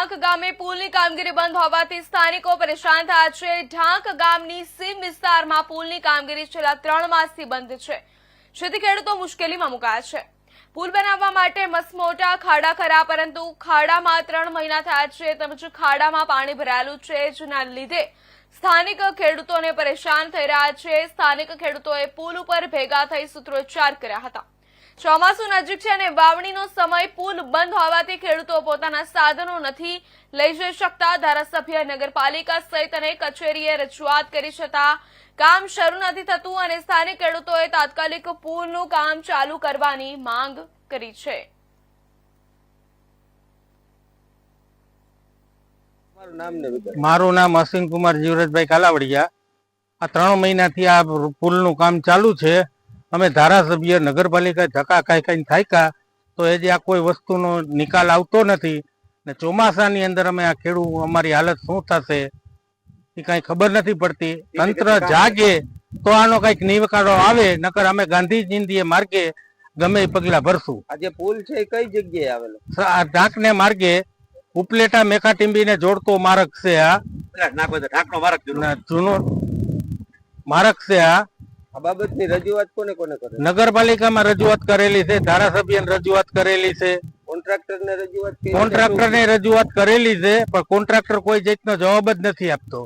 ઢાંક ગામે પુલની કામગીરી બંધ હોવાથી સ્થાનિકો પરેશાન થયા છે. ઢાંક ગામની સીમ વિસ્તારમાં પુલની કામગીરી છેલ્લા ત્રણ માસથી બંધ છે. જેથી ખેડૂતો મુશ્કેલીમાં મુકાયા છે. પુલ બનાવવા માટે મસમોટા, ખાડા ખરા, પરંતુ ખાડામાં ત્રણ મહિના થયા છે તેમજ ખાડામાં પાણી ભરાયેલું છે. જેના લીધે સ્થાનિક ખેડૂતોને પરેશાન થઈ રહ્યા છે. સ્થાનિક ખેડૂતોએ પુલ ઉપર ભેગા થઈ સૂત્રોચ્ચાર કર્યા હતા. ચોમાસું નજીક છે અને વાવણીનો સમય પુલ બંધ હોવાથી ખેડૂતો પોતાના સાધનો નથી લઈ જઈ શકતા. ધારાસભ્ય નગરપાલિકા સહિત અને કચેરીએ રજૂઆત કરી છતાં કામ શરૂ નથી થતું અને સ્થાનિક ખેડૂતોએ તાત્કાલિક પુલનું કામ ચાલુ કરવાની માંગ કરી છે. મારું નામ અસીમ કુમાર જીવરાજભાઈ કાલાવડિયા. આ ત્રણ મહિનાથી આ પુલનું કામ ચાલુ છે. અમે ધારાસભ્ય નગરપાલિકા ધક્કા ખાઈ ખાઈને થાક્યા તો એ જે આ કોઈ વસ્તુનો નિકાલ આવતો નથી ને ચોમાસાની અંદર અમે આ ખેડૂત અમારી હાલત શું થશે એ કાંઈ ખબર નથી પડતી. તંત્ર જાગે તો આનો કંઈક નિકાલો આવે નકર અમે ગાંધી જિંદગીએ માર્ગે ગમે એ પગલા ભરશું. આ જે પુલ છે એ કઈ જગ્યાએ આવેલો? આ ઢાંકને માર્ગે ઉપલેટા મેઘાટીંબીને જોડતો માર્ગ છે આ. ના, જૂનો માર્ગ છે આ. આ બાબતની રજૂઆત કોને કોને કરે? નગરપાલિકામાં રજૂઆત કરેલી છે ધારાસભ્યને રજૂઆત કરેલી છે. કોન્ટ્રાક્ટર ને રજૂઆત કરી કોન્ટ્રાક્ટરને રજૂઆત કરેલી છે પણ કોન્ટ્રાક્ટર કોઈ જાતનો જવાબ જ નથી આપતો.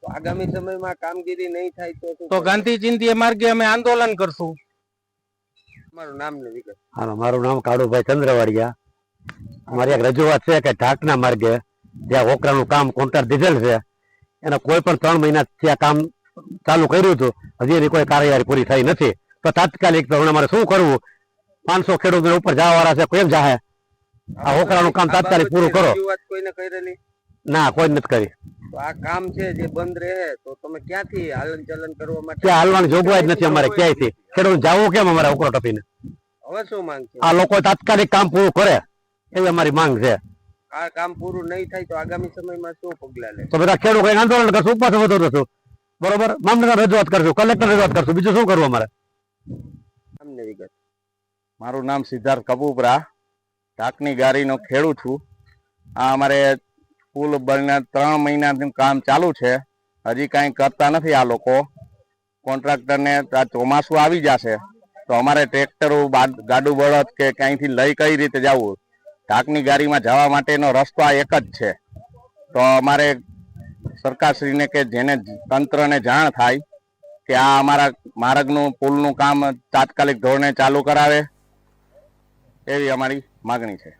તો આગામી સમયમાં કામગીરી નહીં થાય તો? ગાંધી ચિંતી માર્ગે અમે આંદોલન કરશું. મારું નામ ને વિગત. હા મારું નામ કાળુભાઈ ચંદ્રવાડિયા. અમારી એક રજૂઆત છે કે ઢાકના માર્ગે જ્યાં ઓકરાનું કામ કોન્ટ્રાક્ટ દીધેલ છે એના કોઈ પણ ત્રણ મહિના ત્યાં કામ ચાલુ કર્યું હતું. હજી એની કોઈ કાર્યવાહી પૂરી થઈ નથી. તો તાત્કાલિક તો અમારે શું કરવું? પાંચસો ખેડૂતો ઉપર જવા વાળા છે કેમ જાહે? આ હોકરાનું કામ તાત્કાલિક પૂરું કરો. ના કોઈ નથી કરી. આ કામ છે જે બંધ રહે તો તમે ક્યાંથી હાલન ચલન કરવા માટે? ત્યાં હાલવાની જોગવાઈ જ નથી અમારે ક્યાંયથી? ખેડૂત જાવું કેમ અમારે ઓકરો ટપીને? હવે શું માંગ છે? આ લોકો તાત્કાલિક કામ પૂરું કરે. એવી અમારી માંગ છે. આ કામ પૂરું નહીં થાય તો આગામી સમયમાં શું પગલા લે? તો બધા ખેડૂતો આંદોલન કરશું ઉપાસ વધુ થશું બરોબર? મામલતદાર રજૂઆત કરશું કલેક્ટર રજૂઆત કરશું. બીજું શું કરવું અમારે? મારું નામ સિદ્ધાર્થ કપૂપરા. ઢાકની ગાડીનો ખેડૂત છું. આ અમારે પુલ બને ત્રણ મહિનાથી કામ ચાલુ છે. હજી કાંઈ કરતા નથી આ લોકો. કોન્ટ્રાક્ટરને આ ચોમાસું આવી જશે. તો અમારે ટ્રેક્ટરો ગાડું બળદ કે ક્યાંયથી લઈ કઈ રીતે જવું? ઢાકની ગાડીમાં જવા માટેનો રસ્તો આ એક જ છે. તો અમારે સરકારશ્રીને કે જેને તંત્રને જાણ થાય કે આ અમારા માર્ગનું, પુલનું કામ તાત્કાલિક ધોરણે ચાલુ કરાવે, એવી અમારી માગણી છે.